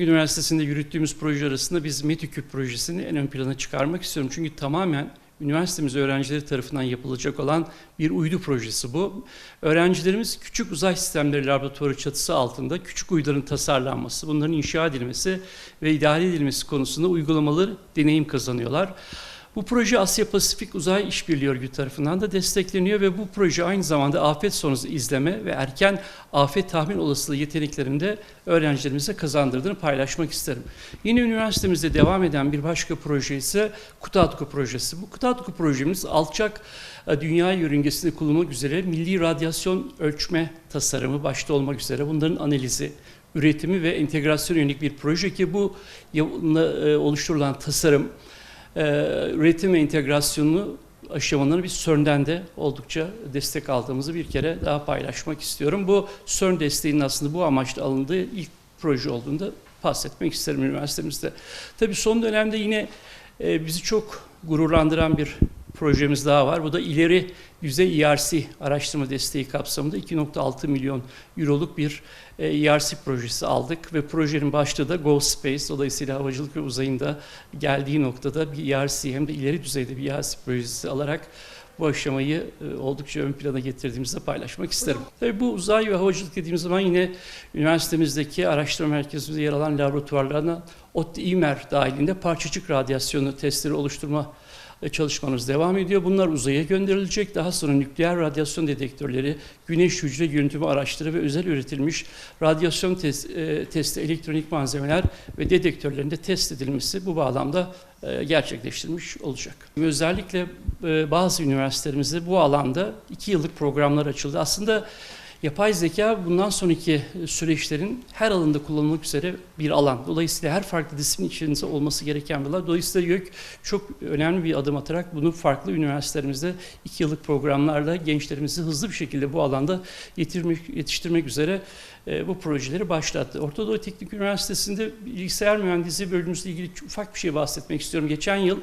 Üniversitesi'nde yürüttüğümüz proje arasında biz Metüküp projesini en ön plana çıkarmak istiyorum. Çünkü tamamen üniversitemiz öğrencileri tarafından yapılacak olan bir uydu projesi bu. Öğrencilerimiz küçük uzay sistemleri laboratuvarı çatısı altında küçük uyduların tasarlanması, bunların inşa edilmesi ve idare edilmesi konusunda uygulamalı deneyim kazanıyorlar. Bu proje Asya Pasifik Uzay İşbirliği Örgütü tarafından da destekleniyor ve bu proje aynı zamanda afet sonrası izleme ve erken afet tahmin olasılığı yeteneklerini de öğrencilerimize kazandırdığını paylaşmak isterim. Yine üniversitemizde devam eden bir başka proje ise Kutatku projesi. Bu Kutatku projemiz alçak e, dünya yörüngesinde kullanılmak üzere milli radyasyon ölçme tasarımı başta olmak üzere bunların analizi, üretimi ve entegrasyon yönelik bir proje ki bu e, oluşturulan tasarım üretim ve entegrasyonu aşamalarını biz CERN'den de oldukça destek aldığımızı bir kere daha paylaşmak istiyorum. Bu CERN desteğinin aslında bu amaçla alındığı ilk proje olduğunda bahsetmek isterim üniversitemizde. Tabii son dönemde yine e, bizi çok gururlandıran bir projemiz daha var. Bu da ileri yüzey ERC araştırma desteği kapsamında 2.6 milyon euroluk bir ERC projesi aldık ve projenin başlığı da Go Space. Dolayısıyla havacılık ve uzayında geldiği noktada bir ERC hem de ileri düzeyde bir ERC projesi alarak bu aşamayı e, oldukça ön plana getirdiğimizde paylaşmak isterim. Tabii bu uzay ve havacılık dediğimiz zaman yine üniversitemizdeki araştırma merkezimizde yer alan laboratuvarlarına ODTÜ İMER dahilinde parçacık radyasyonu testleri oluşturma e, çalışmamız devam ediyor. Bunlar uzaya gönderilecek. Daha sonra nükleer radyasyon dedektörleri, güneş hücre görüntümü araçları ve özel üretilmiş radyasyon test, e, testi elektronik malzemeler ve dedektörlerinde test edilmesi bu bağlamda e, gerçekleştirilmiş olacak. Özellikle e, bazı üniversitelerimizde bu alanda iki yıllık programlar açıldı. Aslında Yapay zeka bundan sonraki süreçlerin her alanda kullanılmak üzere bir alan. Dolayısıyla her farklı disiplin içerisinde olması gereken bir alan. Dolayısıyla YÖK çok önemli bir adım atarak bunu farklı üniversitelerimizde iki yıllık programlarla gençlerimizi hızlı bir şekilde bu alanda yetiştirmek, yetiştirmek üzere e, bu projeleri başlattı. Orta Doğu Teknik Üniversitesi'nde bilgisayar mühendisliği bölümümüzle ilgili ufak bir şey bahsetmek istiyorum. Geçen yıl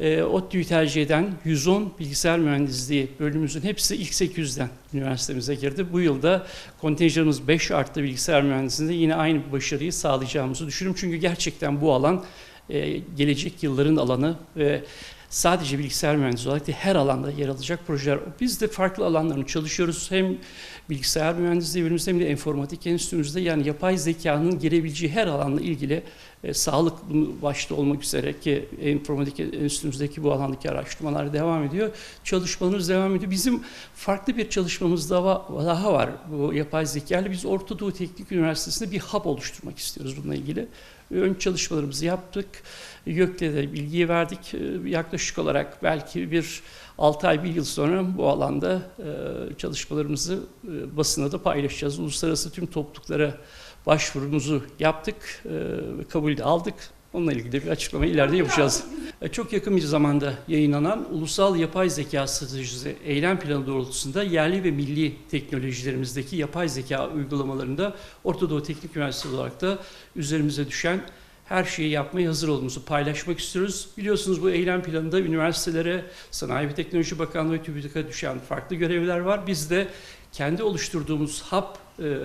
e, ODTÜ'yü tercih eden 110 bilgisayar mühendisliği bölümümüzün hepsi ilk 800'den üniversitemize girdi. Bu yılda kontenjanımız 5 arttı bilgisayar mühendisliğinde yine aynı başarıyı sağlayacağımızı düşünüyorum. Çünkü gerçekten bu alan e, gelecek yılların alanı ve sadece bilgisayar mühendisi olarak değil her alanda yer alacak projeler. Biz de farklı alanlarını çalışıyoruz. Hem bilgisayar mühendisliği bölümümüzde hem de informatik enstitümüzde yani yapay zekanın girebileceği her alanla ilgili e, sağlık başta olmak üzere ki informatik enstitümüzdeki bu alandaki araştırmalar devam ediyor. Çalışmalarımız devam ediyor. Bizim farklı bir çalışmamız daha var bu yapay zeka ile. Biz Orta Doğu Teknik Üniversitesi'nde bir hub oluşturmak istiyoruz bununla ilgili. Ön çalışmalarımızı yaptık. YÖK'le de bilgiyi verdik. E, yaklaşık olarak belki bir 6 ay, bir yıl sonra bu alanda e, çalışmalarımızı e, basına da paylaşacağız. Uluslararası tüm topluluklara başvurumuzu yaptık ve kabul de aldık. Onunla ilgili bir açıklama ileride yapacağız. Çok yakın bir zamanda yayınlanan Ulusal Yapay Zeka Stratejisi eylem planı doğrultusunda yerli ve milli teknolojilerimizdeki yapay zeka uygulamalarında Orta Doğu Teknik Üniversitesi olarak da üzerimize düşen her şeyi yapmaya hazır olduğumuzu paylaşmak istiyoruz. Biliyorsunuz bu eylem planında üniversitelere, Sanayi ve Teknoloji Bakanlığı ve TÜBİTAK'a düşen farklı görevler var. Biz de kendi oluşturduğumuz hub e,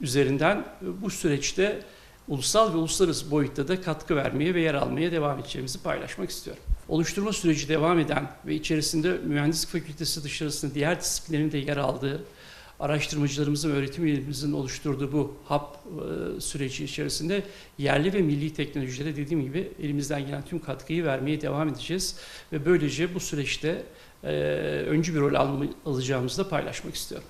üzerinden bu süreçte ulusal ve uluslararası boyutta da katkı vermeye ve yer almaya devam edeceğimizi paylaşmak istiyorum. Oluşturma süreci devam eden ve içerisinde mühendislik fakültesi dışarısında diğer disiplinlerin de yer aldığı araştırmacılarımızın, öğretim üyelerimizin oluşturduğu bu hub e, süreci içerisinde yerli ve milli teknolojilere dediğim gibi elimizden gelen tüm katkıyı vermeye devam edeceğiz. Ve böylece bu süreçte e, öncü bir rol alacağımızı da paylaşmak istiyorum.